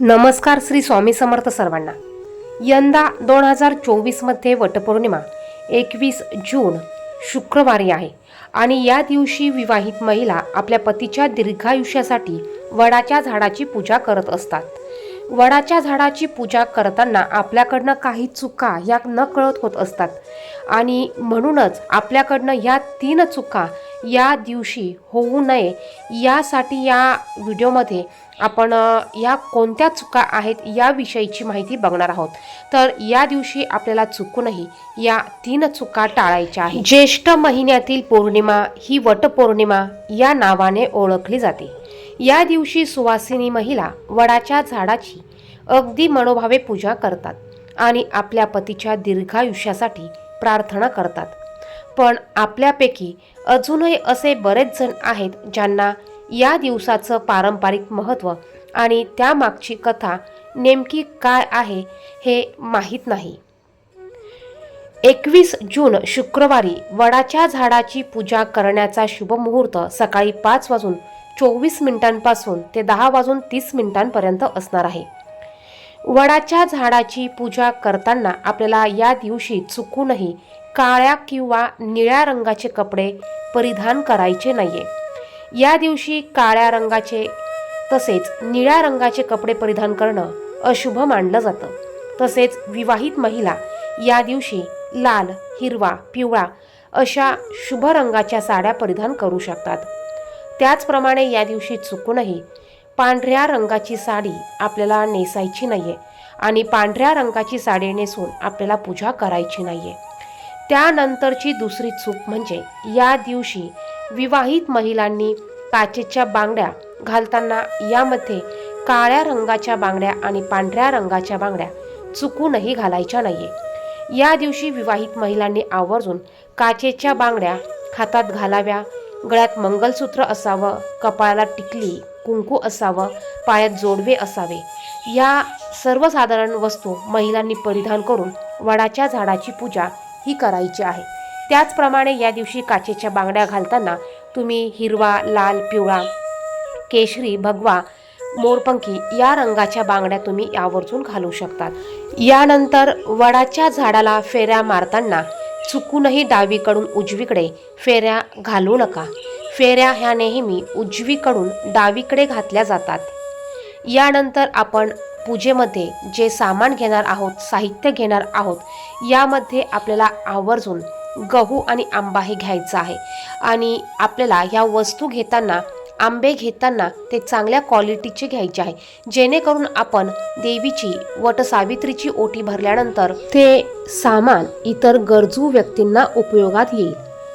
नमस्कार श्री स्वामी समर्थ सर्वांना. यंदा दोन हजार चोवीसमध्ये वटपौर्णिमा एकवीस जून शुक्रवारी आहे आणि या दिवशी विवाहित महिला आपल्या पतीच्या दीर्घायुष्यासाठी वडाच्या झाडाची पूजा करत असतात. वडाच्या झाडाची पूजा करताना आपल्याकडनं काही चुका या न कळत होत असतात आणि म्हणूनच आपल्याकडनं या तीन चुका या दिवशी होऊ नये यासाठी या व्हिडिओमध्ये आपण या कोणत्या चुका आहेत याविषयीची माहिती बघणार आहोत. तर या दिवशी आपल्याला चुकूनही या तीन चुका टाळायच्या आहेत. ज्येष्ठ महिन्यातील पौर्णिमा ही वटपौर्णिमा या नावाने ओळखली जाते. या दिवशी सुवासिनी महिला वडाच्या झाडाची अगदी मनोभावे पूजा करतात आणि आपल्या पतीच्या दीर्घायुष्यासाठी प्रार्थना करतात. पण आपल्यापैकी अजूनही असे बरेच जण आहेत ज्यांना या दिवसाचं पारंपरिक महत्त्व आणि त्यामागची कथा नेमकी काय आहे हे माहीत नाही. एकवीस जून शुक्रवारी वडाच्या झाडाची पूजा करण्याचा शुभ मुहूर्त सकाळी पाच वाजून चोवीस मिनिटांपासून ते दहा वाजून तीस मिनिटांपर्यंत असणार आहे. वडाच्या झाडाची पूजा करताना आपल्याला या दिवशी चुकूनही काळ्या किंवा निळ्या रंगाचे कपडे परिधान करायचे नाहीये. या दिवशी काळ्या रंगाचे तसेच निळ्या रंगाचे कपडे परिधान करणं अशुभ मानलं जातं. तसेच विवाहित महिला या दिवशी लाल हिरवा पिवळा अशा शुभ रंगाच्या साड्या परिधान करू शकतात. त्याचप्रमाणे या दिवशी चुकूनही पांढऱ्या रंगाची साडी आपल्याला नेसायची नाहीये आणि पांढऱ्या रंगाची साडी नेसून आपल्याला पूजा करायची नाहीये. त्यानंतरची दुसरी चूक म्हणजे या दिवशी विवाहित महिलांनी काचेच्या बांगड्या घालताना यामध्ये काळ्या रंगाच्या बांगड्या आणि पांढऱ्या रंगाच्या बांगड्या चुकूनही घालायच्या नाहीये. या दिवशी विवाहित महिलांनी आवर्जून काचेच्या बांगड्या हातात घालाव्या. गळ्यात मंगलसूत्र असावं कपाळाला टिकली कुंकू असावं पायात जोडवे असावे. या सर्वसाधारण वस्तू महिलांनी परिधान करून वडाच्या झाडाची पूजा ही करायची आहे. त्याचप्रमाणे या दिवशी काचेच्या बांगड्या घालताना तुम्ही हिरवा लाल पिवळा केशरी भगवा मोरपंखी या रंगाच्या बांगड्या तुम्ही आवर्जून घालू शकतात. यानंतर वडाच्या झाडाला फेऱ्या मारताना चुकूनही डावीकडून उजवीकडे फेऱ्या घालू नका. फेऱ्या ह्या नेहमी उजवीकडून डावीकडे घातल्या जातात. यानंतर आपण पूजेमध्ये जे सामान घेणार आहोत साहित्य घेणार आहोत यामध्ये आपल्याला आवर्जून गहू आणि आंबा हे घ्यायचा आहे. आणि आपल्याला ह्या वस्तू घेताना आंबे घेताना ते चांगल्या क्वालिटीचे घ्यायचे आहे. जेणेकरून आपण देवीची वट सावित्रीची ओटी भरल्यानंतर ते सामान इतर गरजू व्यक्तींना उपयोगात येईल.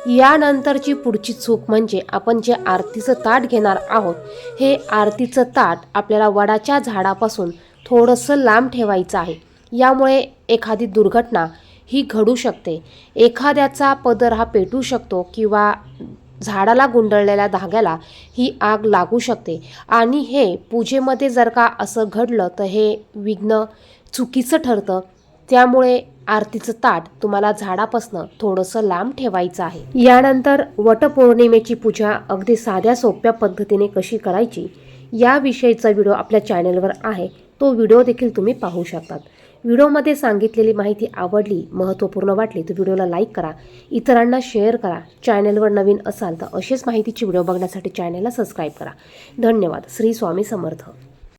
यानंतरची पुढची चूक म्हणजे आपण जे आरतीचं ताट घेणार आहोत हे आरतीचं ताट आपल्याला वडाच्या झाडापासून थोडंसं लांब ठेवायचं आहे. यामुळे एखादी दुर्घटना ही घडू शकते. एखाद्याचा पदर हा पेटू शकतो किंवा झाडाला गुंडळलेल्या धाग्याला ही आग लागू शकते. आणि हे पूजेमध्ये जर का असं घडलं तर हे विघ्न चुकीचं ठरतं. त्यामुळे आरतीचं ताट तुम्हाला झाडापासनं थोडंसं लांब ठेवायचं आहे. यानंतर वटपौर्णिमेची पूजा अगदी साध्या सोप्या पद्धतीने कशी करायची याविषयीचा व्हिडिओ आपल्या चॅनलवर आहे. तो व्हिडिओ देखील तुम्ही पाहू शकतात. व्हिडिओमध्ये सांगितलेली माहिती आवडली महत्त्वपूर्ण वाटली तर व्हिडिओला लाईक करा. इतरांना शेअर करा. चॅनलवर नवीन असाल तर अशीच माहितीची व्हिडिओ बघण्यासाठी चॅनलला सबस्क्राईब करा. धन्यवाद. श्री स्वामी समर्थ.